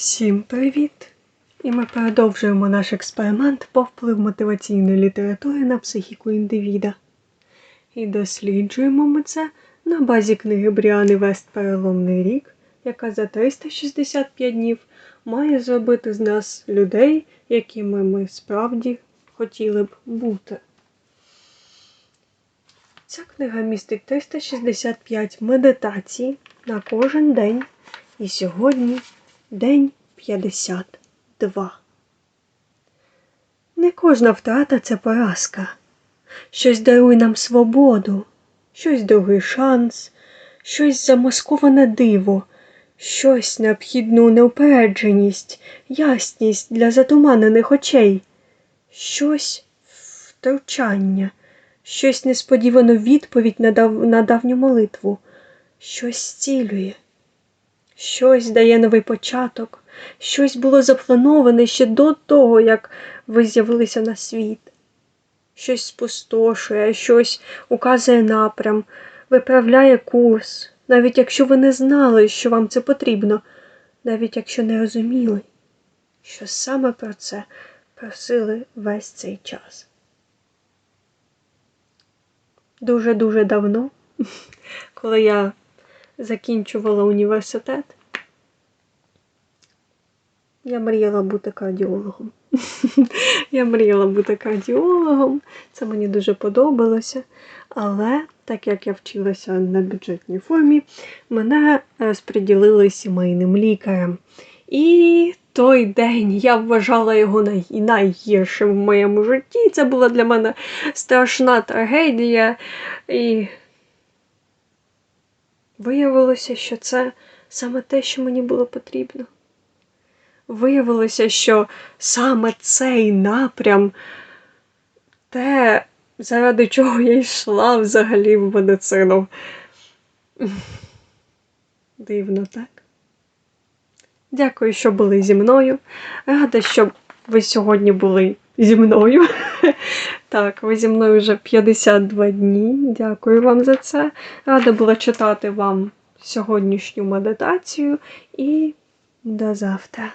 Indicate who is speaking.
Speaker 1: Всім привіт! І ми продовжуємо наш експеримент по вплив мотиваційної літератури на психіку індивіда. І досліджуємо ми це на базі книги Бріани Вест Переломний рік, яка за 365 днів має зробити з нас людей, якими ми справді хотіли б бути. Ця книга містить 365 медитацій на кожен день. І сьогодні день 52. Не кожна втрата це поразка. Щось дарує нам свободу, щось другий шанс, щось замасковане диво, щось необхідну неупередженість, ясність для затуманених очей, щось втручання, щось несподівану відповідь на, на давню молитву, щось зцілює. Щось дає новий початок, щось було заплановане ще до того, як ви з'явилися на світ. Щось спустошує, щось указує напрям, виправляє курс, навіть якщо ви не знали, що вам це потрібно, навіть якщо не розуміли, що саме про це просили весь цей час. Дуже-дуже давно, коли я закінчувала університет, я мріяла бути кардіологом. я мріяла бути кардіологом, це мені дуже подобалося. Але так як я вчилася на бюджетній формі, мене розподілили сімейним лікарем. І той день я вважала його най... найгіршим в моєму житті. Це була для мене страшна трагедія. І Виявилося, що це саме те, що мені було потрібно. Виявилося, що саме цей напрям, те, заради чого я йшла взагалі в медицину. Дивно, так? Дякую, що були зі мною. Рада, що ви сьогодні були зі мною. Так, ви зі мною вже 52 дні. Дякую вам за це. Рада була читати вам сьогоднішню медитацію і до завтра.